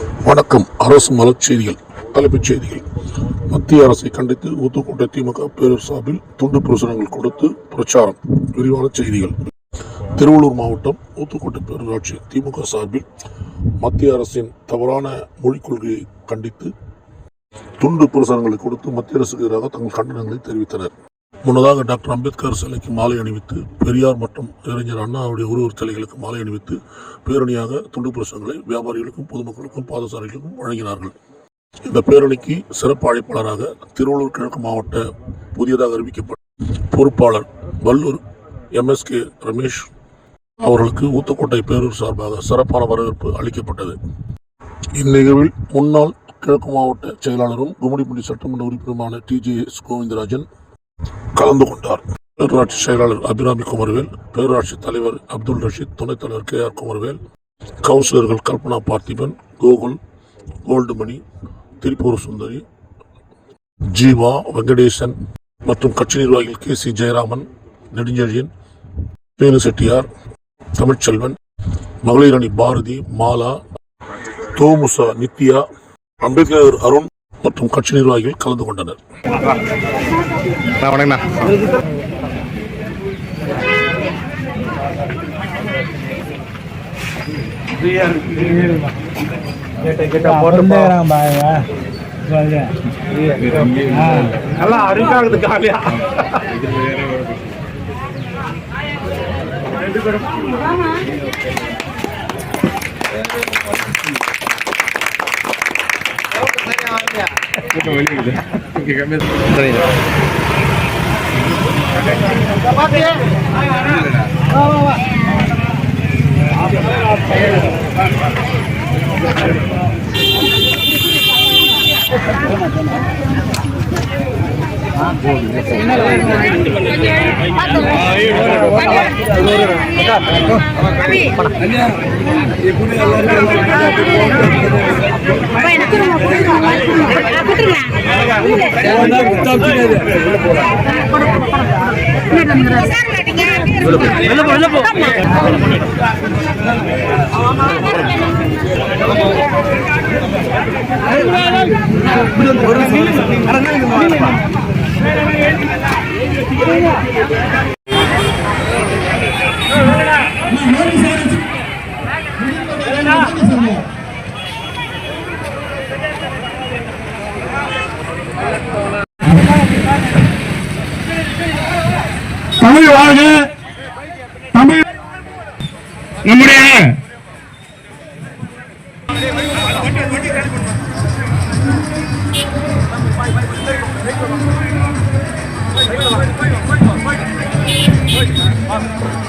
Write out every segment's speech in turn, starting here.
வணக்கம். அரசு மலர் செய்திகள் தலைப்புச் செய்திகள். மத்திய அரசை கண்டித்து ஊத்துக்கோட்டை திமுக பேரூர் சார்பில் துண்டு பிரசுரங்கள் கொடுத்து பிரச்சாரம். விரிவான செய்திகள். திருவள்ளூர் மாவட்டம் ஊத்துக்கோட்டை பேரூராட்சி திமுக சார்பில் மத்திய அரசின் தவறான மொழிக் கொள்கையை கண்டித்து துண்டு பிரசுரங்களை கொடுத்து மத்திய அரசுக்கு எதிராக தங்கள் கண்டனங்களை தெரிவித்தனர். முன்னதாக டாக்டர் அம்பேத்கர் சிலைக்கு மாலை அணிவித்து பெரியார் மற்றும் அறிஞர் அண்ணாவுடைய உருவர் சிலைகளுக்கு மாலை அணிவித்து பேரணியாக துண்டு பிரசுரங்களை வியாபாரிகளுக்கும் பொதுமக்களுக்கும் பாதசாரிகளுக்கும் வழங்கினார்கள். இந்த பேரணிக்கு சிறப்பு அழைப்பாளராக திருவள்ளூர் கிழக்கு மாவட்ட புதியதாக அறிவிக்கப்பட்ட பொறுப்பாளர் வல்லூர் எம்எஸ்கே ரமேஷ் அவர்களுக்கு ஊத்துக்கோட்டை பேரூர் சார்பாக சிறப்பான வரவேற்பு அளிக்கப்பட்டது. இந்நிகழ்வில் முன்னாள் கிழக்கு மாவட்ட செயலாளரும் கும்மிடிப்பட்டி சட்டமன்ற உறுப்பினருமான டி. ஜே. எஸ். கோவிந்தராஜன் கலந்து கொண்டார். பேரூராட்சி செயலாளர் அபிராமி குமரவேல் பேரூராட்சி தலைவர் அப்துல் ரஷீத் துணைத் தலைவர் கே ஆர் குமர்வேல் கவுன்சிலர்கள் கல்பனா பார்த்திபன் கோகுல் கோல்டுமணி திருப்பூர் சுந்தரி ஜீவா வெங்கடேசன் மற்றும் கட்சி நிர்வாகிகள் கே சி ஜெயராமன் நெடுஞ்செழியன் வேலு செட்டியார் தமிழ்ச்செல்வன் மகளிர் அணி பாரதி மாலா தோமுசா நித்யா அம்பேத்கர் அருண் மற்றும் கட்சி நிர்வாகிகள் கலந்து கொண்டனர். பாருங்க சொல்றேன் நல்லா அருகாகுது தமிழ் வாழ்க தமிழ் நம்முடைய Thank you.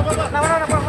போ போ போ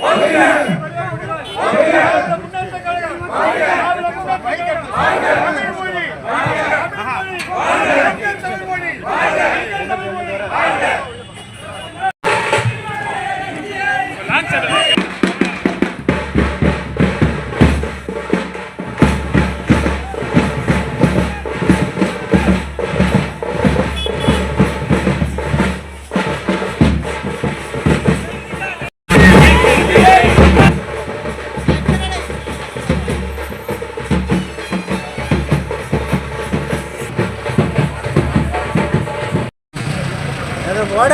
ஒன்றிய ஓட